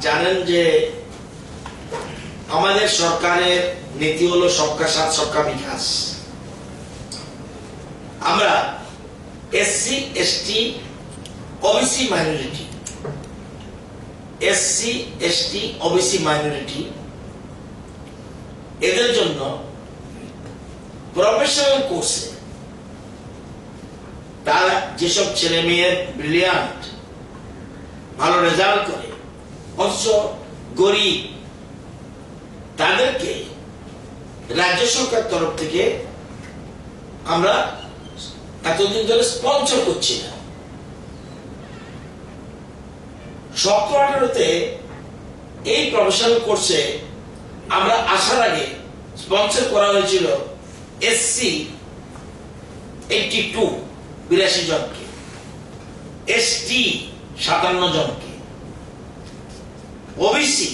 জানেন যে আমাদের সরকারের নীতি হলো সবকা সাথ, সবকা বিকাশ। আমরা SC ST OBC minority SC ST OBC minority এদের জন্য প্রফেশনাল কোর্সে তারা যেসব ছেলে মেয়ের ব্রিলিয়ান্ট ভালো রেজাল্ট করে অথচ গরিব, তাদেরকে রাজ্য সরকার তরফ থেকে আমরা এতদিন ধরে স্পন্সর করছি না। সতেরো আঠারোতে এই প্রফেশনাল কোর্সে আমরা আসার আগে স্পন্সর করা হয়েছিল এসসি এইটি টু, বিরাশি জনকে। এসটি সাতান্ন জনকে। ওবিসি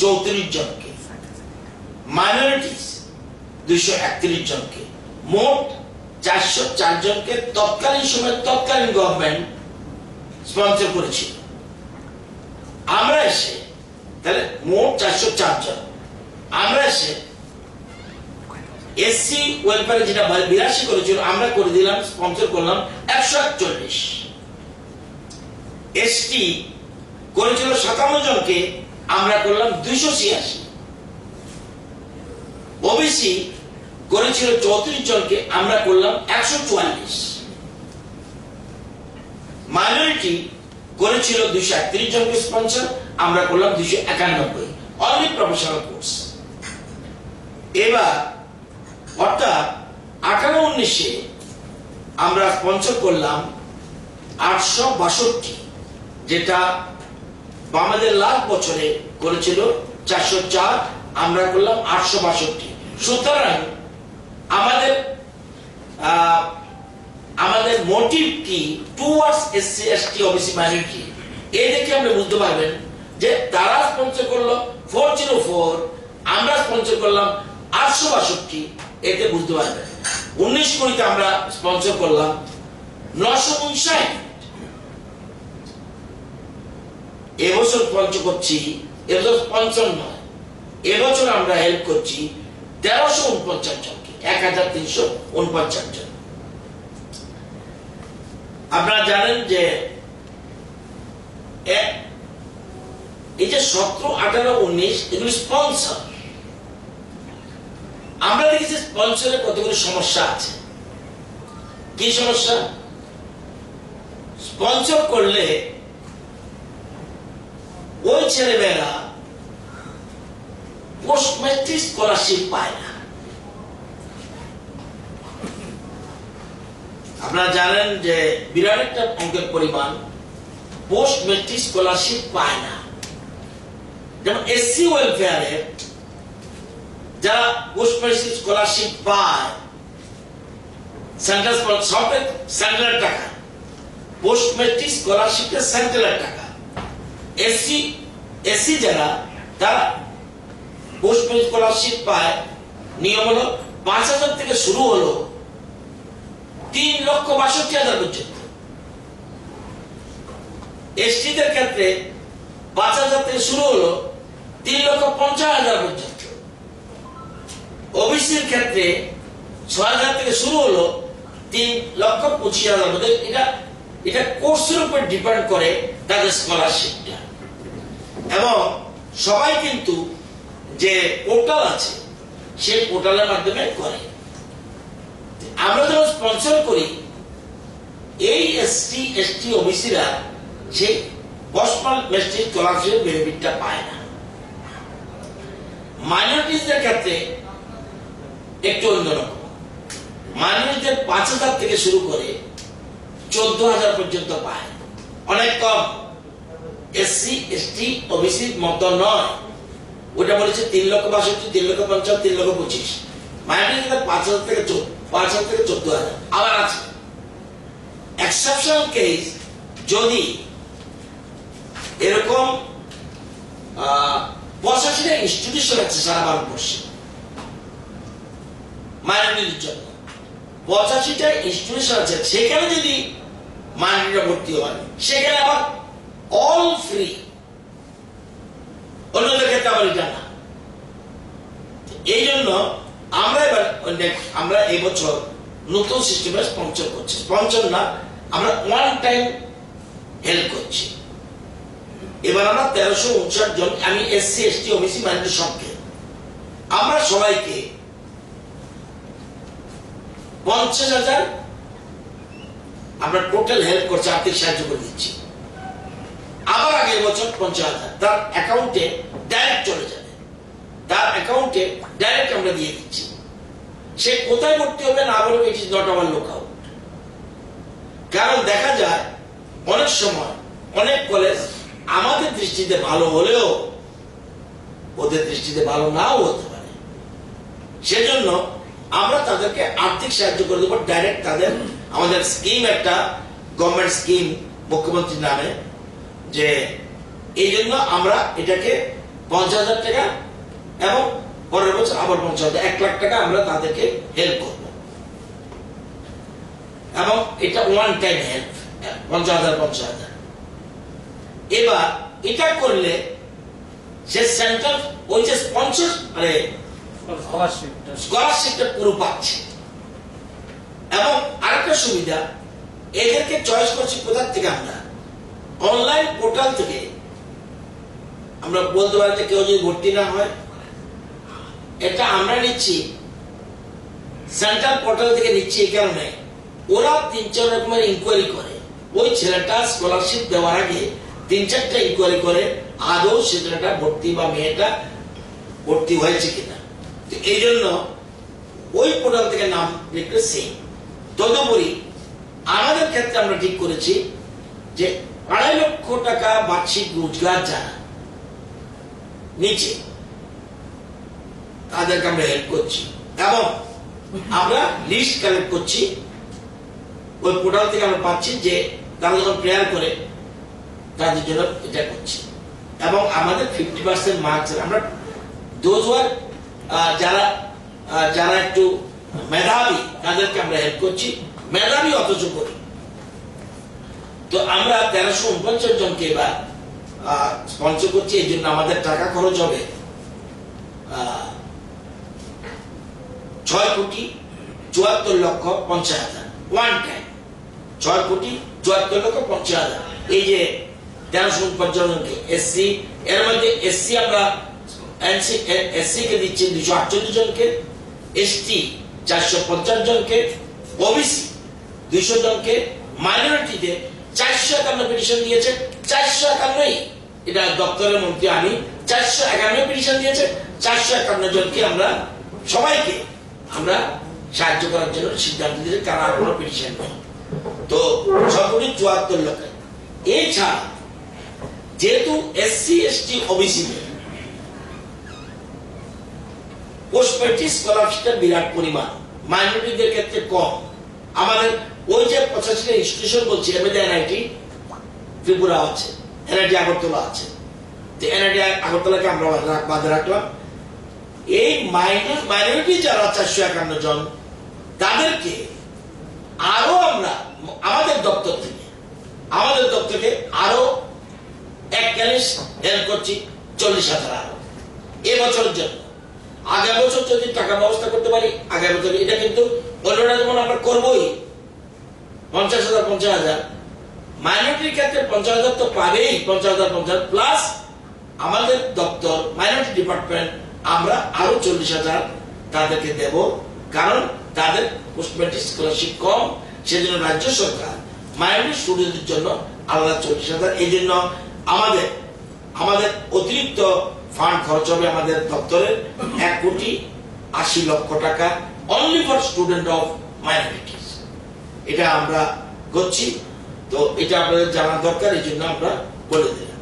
চৌত্রিশ জনকে, মাইনরিটিস দুইশো একত্রিশ জনকে, মোট চারশো চার জনকে তৎকালীন সময় তৎকালীন গভর্নমেন্ট স্পন্সর করেছিল। আমরা এসে, তাহলে মোট চারশো চার জন। আমরা এসে এসসি ওয়েলফেয়ারে যেটা বিরাশি করেছিল, আমরা করে দিলাম স্পন্সর করলাম একশো একচল্লিশ। এসটি করেছিল সাতান্ন জনকে, আমরা করলাম দুইশো ছিয়াশি। ওবিসি করেছিল চৌত্রিশ জনকে, আমরা করলাম একশো চুয়াল্লিশ। মাইনরিটি করেছিল দুইশো একত্রিশ জনকে স্পন্সর আমরা করলাম দুইশো একানব্বই। অনলি প্রফেশনাল কোর্স এবার, অর্থাৎ আঠারো উনিশে আমরা স্পন্সর করলাম আটশো বাষট্টি, যেটা আমাদের লাস্ট বছরে করেছিল চারশো চার, আমরা করলাম আটশো বাষট্টি। সুতরাং আমাদের আমাদের মোটিভ কি? Towards SC ST OBC minority এই দেখে আপনি বুঝতে পারবেন যে তারা স্পন্সর করল ফোর জিরো ফোর আমরা স্পন্সর করলাম আটশো বাষট্টি, এতে বুঝতে পারবেন। উনিশ কুড়িতে আমরা স্পন্সর করলাম নশো উনষাট। এবছর স্পন্সর করছি, এবছর নয় এবছর আমরা হেল্প করছি তেরোশো উনপঞ্চাশ জনকে, এক হাজার তিনশো উনপঞ্চাশ জন। আপনারা জানেন যে এই যে সতেরো, আঠারো, উনিশ, এগুলি স্পন্সর আমরা দেখেছি স্পন্সরের কতগুলি সমস্যা আছে। কি সমস্যা? স্পন্সর করলে ওই ছেলেমেয়েরা পোস্ট ম্যাট্রিক স্কলারশিপ পায় না। আপনারা জানেন যে বিরাট একটা অঙ্কের পরিমাণ পোস্ট মেট্রিক স্কলারশিপ পায় না। যেমন এসসি ওয়েলফেয়ারে যারা পোস্ট মেট্রিক স্কলারশিপ পায় সেন্ট্রাল সেন্ট্রাল টাকা। পোস্ট মেট্রিক স্কলারশিপের সেন্ট্রাল টাকা। এসসি এসসি যারা, তারা পোস্ট মেট্রিক স্কলারশিপ পায়। নিয়ম হলো, পাঁচ হাজার থেকে শুরু হলো, তিন লক্ষ বাষট্টি হাজার পর্যন্ত। এসটিদের ক্ষেত্রে পাঁচ হাজার থেকে শুরু হলো, তিন লক্ষ পঞ্চাশ হাজার পর্যন্ত। ওবিসির ক্ষেত্রে ছয় হাজার থেকে শুরু হলো, তিন লক্ষ পঁচিশ হাজার এটা এটা কোর্সের উপর ডিপেন্ড করে তাদের স্কলারশিপটা এবং সবাই কিন্তু যে পোর্টাল আছে, সেই পোর্টালের মাধ্যমে করে। আমরা যখন স্পন্সর করি, এই এসটি এসটি ওবিসিরা সেই পসমাল মেস্টিক স্কলারশিপ বেনিফিটটা পায় না। মাইনরিটিসদের ক্ষেত্রে একটু অন্যরকম। মাইনরিটিদের পাঁচ হাজার থেকে শুরু করে চোদ্দ হাজার পর্যন্ত পায়। অনেক কম। এসটি ওবিসির মতো নয়। ওটা বলেছে তিন লক্ষ বাষট্টি, তিন লক্ষ পঞ্চাশ, তিন লক্ষ পঁচিশ। মাইনরিটিদের পাঁচ হাজার থেকে পাঁচ হাজার থেকে চোদ্দ হাজার। আবার আছে। এক্সেপশনাল কেস যদি এরকম পঁচাশিটা ইনস্টিটিউশন আছে সারা ভারতবর্ষে মাইনরিটির জন্য। পঁচাশিটা ইনস্টিটিউশন আছে, সেখানে যদি মাইনরিটিরা ভর্তি হয়, সেখানে আবার অল ফ্রি এটা না। এই জন্য আমরা এবার আমরা এই বছর নতুন সিস্টেমে স্পন্সর করছি। স্পন্সর না, আমরা ওয়ান টাইম হেল্প করছি। এবার আমরা তেরোশো উনষাট জন, আমি এসসি এসটি ওবিসি মাইনরিটির সঙ্গে আমরা সবাইকে পঞ্চাশ হাজার আমরা টোটাল হেল্প করছি, আর্থিক সাহায্য করে দিচ্ছি। পঞ্চাশ হাজার। তার অ্যাকাউন্টে ডাইরেক্ট চলে যাবে। তার অ্যাকাউন্টে ডাইরেক্ট আমরা দিয়ে দিচ্ছি। সে কোথায় ভর্তি হবে না it is not look out কারণ দেখা যায়, অনেক সময় অনেক কলেজ আমাদের দৃষ্টিতে ভালো হলেও ওদের দৃষ্টিতে ভালো নাও হতে পারে। সেজন্য আমরা তাদেরকে আর্থিক সাহায্য করে দেবো। ডাইরেক্ট তাদের আমাদের স্কিম একটা গভর্নমেন্ট স্কিম মুখ্যমন্ত্রীর নামে যে এই জন্য আমরা এটাকে পঞ্চাশ হাজার টাকা এবং পরের বছর আবার পঞ্চাশ হাজার এক লাখ টাকা আমরা তাদেরকে হেল্প করব। এবং এটা ওয়ান টাইম হেল্প পঞ্চাশ হাজার পঞ্চাশ হাজার। এবার এটা করলে সে সেন্ট্রাল ওই যে স্পন্সর মানে স্কলারশিপটা পুরো পাচ্ছে। এবং আরেকটা সুবিধা এদেরকে চয়েস করছি কোথার থেকে আমরা? অনলাইন পোর্টাল থেকে আমরা বলতে পারি কেউ যদি ভর্তি না হয়, এটা আমরা নিচ্ছি সেন্ট্রাল পোর্টাল থেকে নিচ্ছি এই কারণে। ওরা তিন চার রকমের ইনকোয়ারি করে। ওই ছেলেটা স্কলারশিপ দেওয়ার আগে তিন চারটা ইনকোয়ারি করে, আদৌ সে ছেলেটা ভর্তি বা মেয়েটা ভর্তি হয়েছে কিনা। তো এই জন্য ওই পোর্টাল থেকে নাম লিখলে সেই তদুপরি আমাদের ক্ষেত্রে আমরা ঠিক করেছি যে আড়াই লক্ষ টাকা বার্ষিক রোজগার যারা নিচে, তাদেরকে আমরা হেল্প করছি। এবং আমরা লিস্ট কালেক্ট করছি। ওই পোর্টাল থেকে আমরা পাচ্ছি যে তারা যখন প্রেয়ার করে, তাদের জন্য এটা করছি। এবং আমাদের ফিফটি পার্সেন্ট মার্কস আমরা দোজ ওয়ার যারা যারা একটু মেধাবী, তাদেরকে আমরা হেল্প করছি। মেধাবী অথচ করি। তো আমরা তেরোশো উনপঞ্চাশ জনকে এবার স্পন্সর করছি, এই জন্য আমাদের টাকা খরচ হবে ছয় কোটি চুয়াত্তর লক্ষ পঞ্চাশ হাজার। ওয়ান টাইম ছয় কোটি চুয়াত্তর লক্ষ পঞ্চাশ হাজার। এই যে তেরোশো উনপঞ্চাশ জনকে এসসি, এর মধ্যে এসসি আমরা এসসি কে দিচ্ছি দুশো আটচল্লিশ জনকে, এসটি চারশো পঞ্চাশ জনকে, ওবিসি দুইশো জনকে মাইনরিটিতে চারশো একান্ন পিটিশন দিয়েছে, চারশো একান্নই এটা দপ্তরের মন্ত্রী আমি, চারশো একান্ন পিটিশন দিয়েছে, চারশো একান্ন জনকে আমরা, সবাইকে আমরা সাহায্য করার জন্য সিদ্ধান্ত কোনো পিটিশন তো কোটি চুয়াত্তর এছাড়া যেহেতু SC ST OBC post matric স্কলারশিপটা বিরাট পরিমাণ। মাইনরিটিদের ক্ষেত্রে কম। আমাদের ওই যে পঁচাশিটা ইনস্টিটিউশন বলছি এর মধ্যে এনআইটি ত্রিপুরা আছে এনআইটি আগরতলা আছে। তো এনআইটি আগরতলাকে আমরা বাদে রাখলাম। এই মাইনর মাইনরিটি যারা চারশো একান্ন জন, তাদেরকে আরও আমরা আমাদের দপ্তর থেকে আমাদের দপ্তর থেকে আরও এক ক্যালিস হেল্প করছি চল্লিশ হাজার আরও। এবছরের জন্য। আগামী বছর যদি টাকা ব্যবস্থা করতে পারি আগামী বছর এটা কিন্তু অন্যরা যেমন আমরা করবোই পঞ্চাশ হাজার পঞ্চাশ হাজার। মাইনরিটির ক্ষেত্রে পঞ্চাশ হাজার তো পাবেই, পঞ্চাশ হাজার, পঞ্চাশ প্লাস আমাদের দপ্তর মাইনরিটি ডিপার্টমেন্ট আমরা আরও চল্লিশ হাজার তাদেরকে দেব। কারণ তাদের পোস্টমেট্রিক স্কলারশিপ কম, সেজন্য রাজ্য সরকার মাইনরিটি স্টুডেন্টদের জন্য আলাদা চল্লিশ হাজার। এই জন্য আমাদের আমাদের অতিরিক্ত ফান্ড খরচ হবে আমাদের দপ্তরের এক কোটি আশি লক্ষ টাকা only for student of minorities এটা আমরা করছি। তো এটা আপনাদের জানার দরকার এই জন্য আমরা বলে দিলাম।